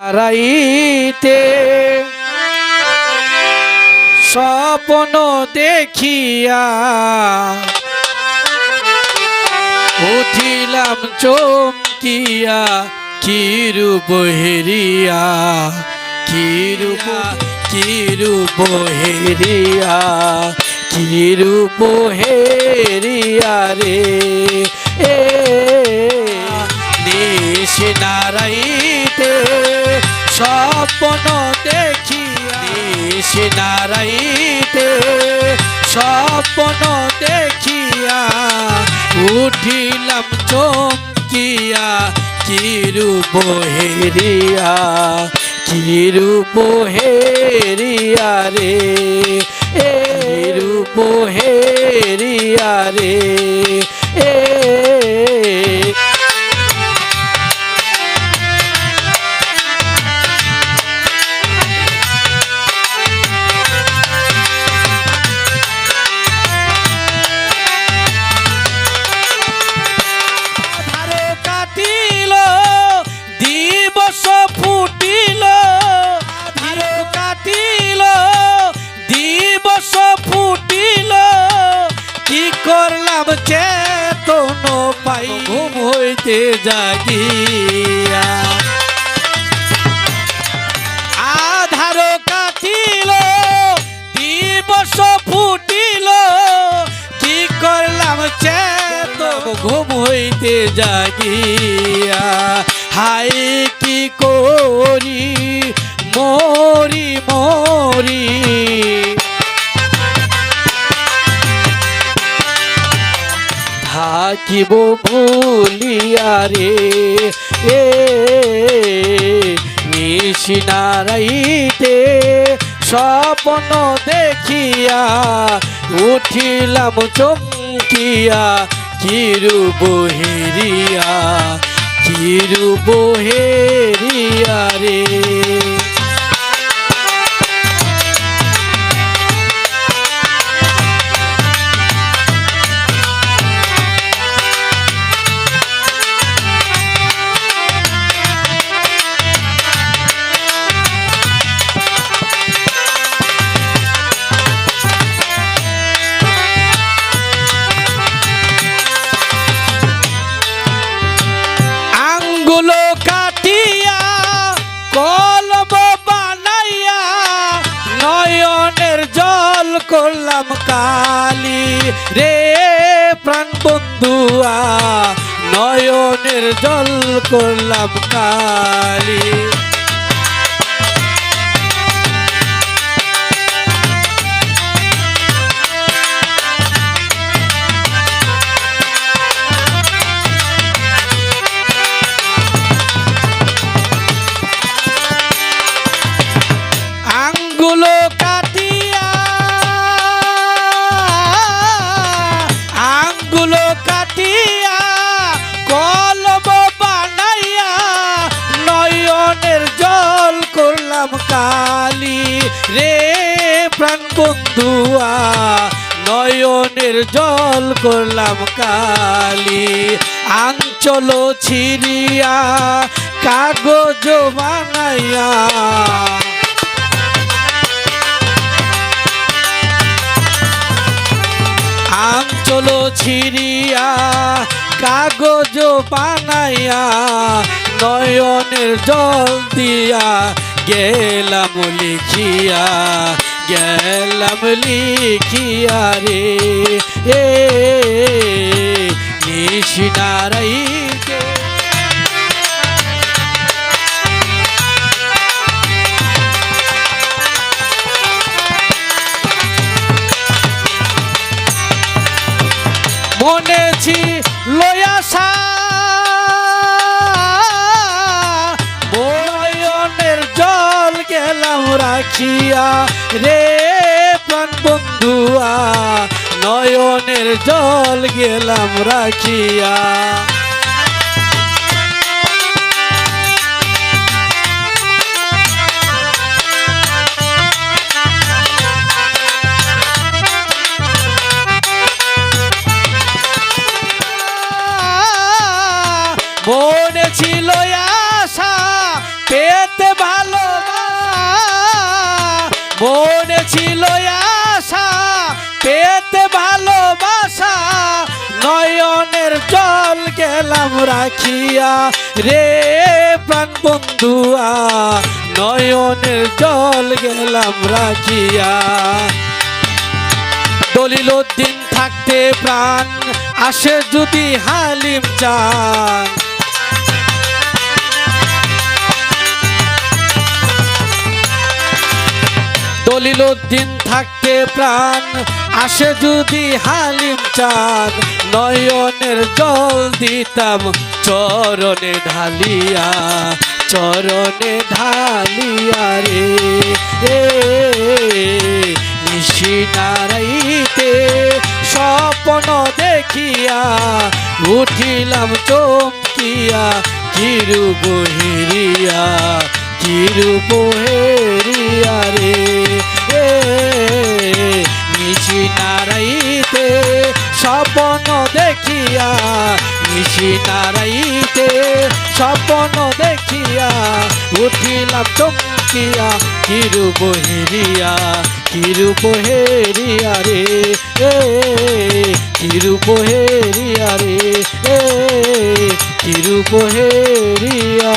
রাইতে স্বপ্ন দেখিয়া উঠিলাম চমকিয়া, কিরূপ হেরিয়া, কিরূপ কিরূপ হেরিয়া কিরূপ হেরিয়া রে? এ নিশ নারাইতে স্বপ্ন দেখিয়া। নারাইতে স্বপ্ন দেখিয়া উঠিলাম চমকিয়া কিরূপ হেরিয়া কিরূপ হেরিয়া রে এ রূপ হেরিয়া রে। হইতে জাগিয়া। আধার কাটিল, দিবস ফুটিল, কি করলাম চেত ঘুম হইতে জাগিয়া। হাই, কি করি, মরি মরি। থাকিব ভুলিয়া রে। এ নিশিনারাইতে স্বপ্ন দেখিয়া উঠিলাম চমকিয়া কিরু বহিরিয়া কিরু বহেরিয়া রে। আঙ্গুলো কাটিয়া, কলম বানাইয়া, নয়নের জল করলাম কালি। রে প্রাণ বন্ধুয়া, নয়নের জল করলাম কালি। আঙ্গুলো কাটিয়া আঙ্গুলো কাটিয়া, কলম বানাইয়া নয়নের জল করলাম কালি। রে প্রাণ নয়নের জল করলাম কালি। আঞ্চল ছিড়িয়া, কাগজ বানাইয়া ছিড়িয়া কাগজ বানাইয়া নয়নের জল দিয়া গেলাম লিখিয়া গেলাম লিখিয়া রে এ নিশিনারাইতে লয়াসা বয়নের জল গেলাম রাখিয়া। রে প্রাণ বন্ধুয়া নয়নের জল গেলাম রাখিয়া। মনে ছিল আশা, পেতে ভালো মনে ছিল আশা, পেতে ভালোবাসা। নয়নের জল গেলাম রাখিয়া রে প্রাণ বন্ধুয়া। নয়নের জল গেলাম রাখিয়া। দলিল দিন থাকতে প্রাণ আসে যদি হালিম চান। দলিল দিন থাকতে প্রাণ, আসে যদি হালিম চান নয়নের জল দিতাম চরণে ঢালিয়া চরণে ঢালিয়া রে। নিশি নারাইতে স্বপ্ন দেখিয়া, উঠিলাম চমকিয়া কিরু বহিরিয়া কিরু বহেরিয়া রে নিশি নারাইতে স্বপ্ন দেখিয়া, নিশি নারাইতে স্বপ্ন দেখিয়া, উঠিলাম চমকিয়া কিরু বহেরিয়া কিরু বহেরিয়া রে এ কিরু বহেরিয়া রে এ কিরু বহেরিয়া